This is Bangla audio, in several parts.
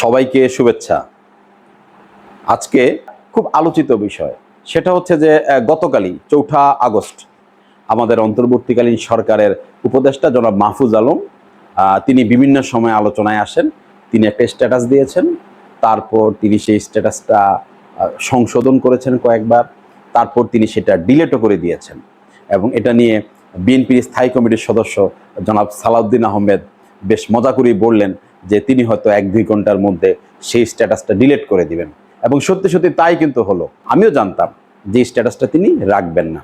সবাইকে শুভেচ্ছা। আজকে খুব আলোচিত বিষয়। সেটা হচ্ছে যে গতকালই চৌঠা আগস্ট আমাদের অন্তর্বর্তীকালীন সরকারের উপদেষ্টা জনাব মাহফুজ আলম তিনি বিভিন্ন সময় আলোচনায় আসেন। তিনি একটা স্ট্যাটাস দিয়েছেন। তারপর তিনি সেই স্ট্যাটাসটা সংশোধন করেছেন কয়েকবার। তারপর তিনি সেটা ডিলেটও করে দিয়েছেন। এবং এটা নিয়ে বিএনপির স্থায়ী কমিটির সদস্য জনাব সালাউদ্দিন আহমেদ বেশ মজা করেই বললেন যে তিনি হয়তো এক দুই ঘণ্টার মধ্যে সেই স্ট্যাটাসটা ডিলিট করে দিবেন। এবং সত্যি সত্যি তাই কিন্তু হলো। আমিও জানতাম যে স্ট্যাটাসটা তিনি রাখবেন না।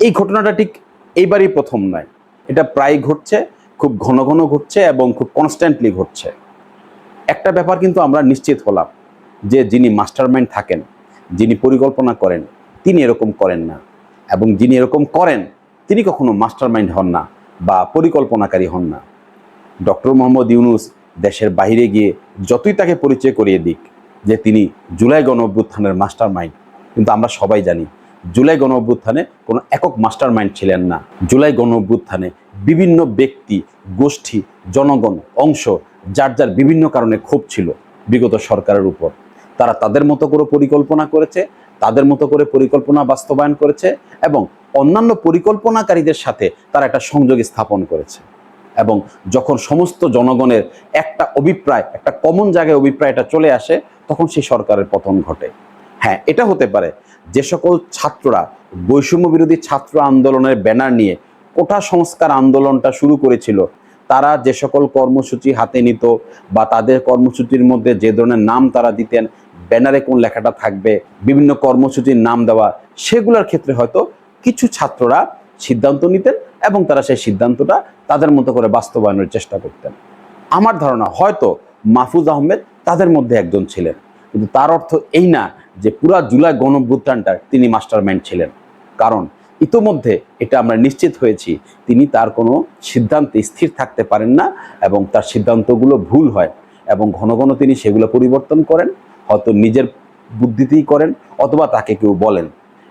এই ঘটনাটা ঠিক এইবারই প্রথম নয়। এটা প্রায় ঘটছে, খুব ঘন ঘন ঘটছে এবং খুব কনস্ট্যান্টলি ঘটছে। একটা ব্যাপার কিন্তু আমরা নিশ্চিত হলাম যে যিনি মাস্টারমাইন্ড থাকেন, যিনি পরিকল্পনা করেন, তিনি এরকম করেন না। এবং যিনি এরকম করেন, তিনি কখনো মাস্টারমাইন্ড হন না বা পরিকল্পনাকারী হন না। ডক্টর মোহাম্মদ ইউনুস দেশের বাইরে গিয়ে যতই তাকে পরিচয় করিয়ে দিক যে তিনি জুলাই গণ অভ্যুত্থানের মাস্টার মাইন্ড কিন্তু আমরা সবাই জানি জুলাই গণ অভ্যুত্থানে কোনো একক মাস্টার মাইন্ড ছিলেন না। জুলাই গণ অভ্যুত্থানে বিভিন্ন ব্যক্তি, গোষ্ঠী, জনগণ, অংশ, যার যার বিভিন্ন কারণে ক্ষোভ ছিল বিগত সরকারের উপর। তারা তাদের মতো করে পরিকল্পনা করেছে, তাদের মতো করে পরিকল্পনা বাস্তবায়ন করেছে এবং অন্যান্য পরিকল্পনাকারীদের সাথে তারা একটা সংযোগ স্থাপন করেছে। এবং যখন সমস্ত জনগণের একটা অভিপ্রায়, একটা কমন জায়গায় অভিপ্রায়টা চলে আসে, তখন সেই সরকারের পতন ঘটে। হ্যাঁ এটা হতে পারে। যে সকল ছাত্ররা, বৈষম্য বিরোধী ছাত্র আন্দোলনের ব্যানার নিয়ে কোটা সংস্কার আন্দোলনটা শুরু করেছিল, তারা যে সকল কর্মসূচি হাতে নিত বা তাদের কর্মসূচির মধ্যে যে ধরনের নাম তারা দিতেন, ব্যানারে কোন লেখাটা থাকবে, বিভিন্ন কর্মসূচির নাম দেওয়া, সেগুলোর ক্ষেত্রে হয়তো কিছু ছাত্ররা সিদ্ধান্ত নিতেন এবং তারা সেই সিদ্ধান্তটা তাদের মতো করে বাস্তবায়নের চেষ্টা করতেন। আমার ধারণা হয়তো মাহফুজ আহমেদ তাদের মধ্যে একজন ছিলেন। কিন্তু তার অর্থ এই না যে পুরা জুলাই গণভ্যুত্থানটা তিনি মাস্টারমাইন্ড ছিলেন। কারণ ইতোমধ্যে এটা আমরা নিশ্চিত হয়েছি, তিনি তার কোনো সিদ্ধান্তে স্থির থাকতে পারেন না এবং তার সিদ্ধান্তগুলো ভুল হয় এবং ঘন ঘন তিনি সেগুলো পরিবর্তন করেন, হয়তো নিজের বুদ্ধিতেই করেন অথবা তাকে কেউ বলেন।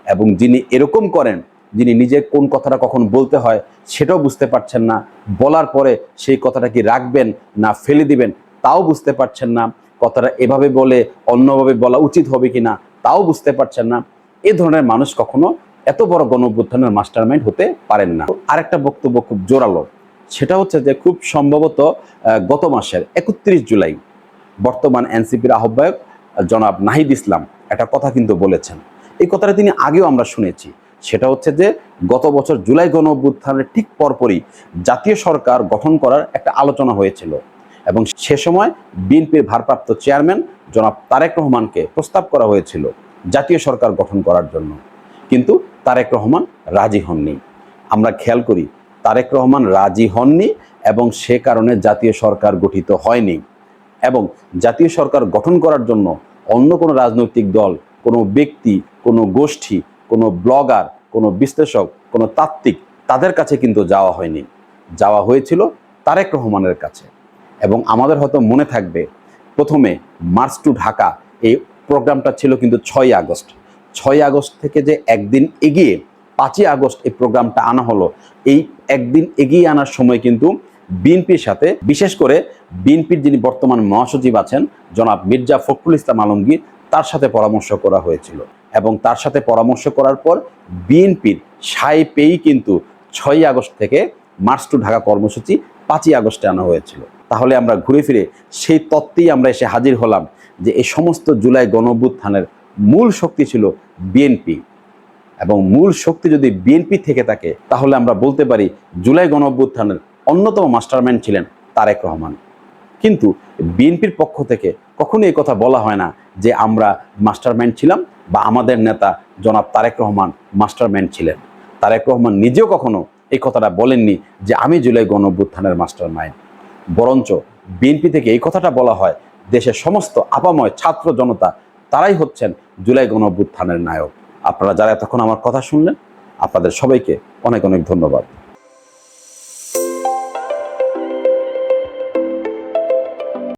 এবং যিনি এরকম করেন যিনি নিজে কোন কথাটা কখন বলতে হয় সেটাও বুঝতে পারছেন না। বলার পরে সেই কথাটা কি রাখবেন না ফেলে দিবেন তাও বুঝতে পারছেন না। কথাটা এভাবে বলে অন্যভাবে বলা উচিত হবে কি না তাও বুঝতে পারছেন না। এ ধরনের মানুষ কখনো এত বড় গণঅভ্যুত্থানের মাস্টারমাইন্ড হতে পারেন না। আরেকটা বক্তব্য খুব জোরালো, সেটা হচ্ছে যে খুব সম্ভবত গত মাসের একত্রিশ জুলাই বর্তমান এনসিপির আহ্বায়ক জনাব নাহিদ ইসলাম একটা কথা কিন্তু বলেছেন। এই কথাটা তিনি আগেও আমরা শুনেছি। সেটা হচ্ছে যে গত বছর জুলাই গণ অভ্যুত্থানের ঠিক পরপরই জাতীয় সরকার গঠন করার একটা আলোচনা হয়েছিল। এবং সে সময় বিএনপির ভারপ্রাপ্ত চেয়ারম্যান জনাব তারেক রহমানকে প্রস্তাব করা হয়েছিল জাতীয় সরকার গঠন করার জন্য। কিন্তু তারেক রহমান রাজি হননি। আমরা খেয়াল করি, তারেক রহমান রাজি হননি এবং সে কারণে জাতীয় সরকার গঠিত হয়নি। এবং জাতীয় সরকার গঠন করার জন্য অন্য কোনো রাজনৈতিক দল, কোনো ব্যক্তি, কোনো গোষ্ঠী কোনো ব্লগার, কোনো বিশ্লেষক, কোনো তাত্ত্বিক তাদের কাছে কিন্তু যাওয়া হয়নি। যাওয়া হয়েছিল তারেক রহমানের কাছে। এবং আমাদের হয়তো মনে থাকবে, প্রথমে মার্চ টু ঢাকা, এই প্রোগ্রামটা ছিল কিন্তু ছয় আগস্ট। ছয় আগস্ট থেকে যে একদিন এগিয়ে পাঁচই আগস্ট এই প্রোগ্রামটা আনা হলো, এই একদিন এগিয়ে আনার সময় কিন্তু বিএনপির সাথে, বিশেষ করে বিএনপির যিনি বর্তমান মহাসচিব আছেন, জনাব মির্জা ফখরুল ইসলাম আলমগীর তার সাথে পরামর্শ করা হয়েছিল। এবং তার সাথে পরামর্শ করার পর বিএনপির সাই পেয়েই কিন্তু ছয়ই আগস্ট থেকে মার্চ টু ঢাকা কর্মসূচি পাঁচই আগস্টে আনা হয়েছিল। তাহলে আমরা ঘুরে ফিরে সেই তত্ত্বেই আমরা এসে হাজির হলাম যে এই সমস্ত জুলাই গণঅভ্যুত্থানের মূল শক্তি ছিল বিএনপি। এবং মূল শক্তি যদি বিএনপি থেকে থাকে, তাহলে আমরা বলতে পারি জুলাই গণঅভ্যুত্থানের অন্যতম মাস্টারম্যান ছিলেন তারেক রহমান। কিন্তু বিএনপির পক্ষ থেকে কখনোই এই কথা বলা হয় না যে আমরা মাস্টারমাইন্ড ছিলাম বা আমাদের নেতা জনাব তারেক রহমান মাস্টারমাইন্ড ছিলেন। তারেক রহমান নিজেও কখনো এই কথাটা বলেননি যে আমি জুলাই গণ মাস্টার মাইন্ড বরঞ্চ বিএনপি থেকে এই কথাটা বলা হয়, দেশের সমস্ত আপাময় ছাত্র জনতা তারাই হচ্ছেন জুলাই গণ নায়ক। আপনারা যারা এতক্ষণ আমার কথা শুনলেন, আপনাদের সবাইকে অনেক অনেক ধন্যবাদ।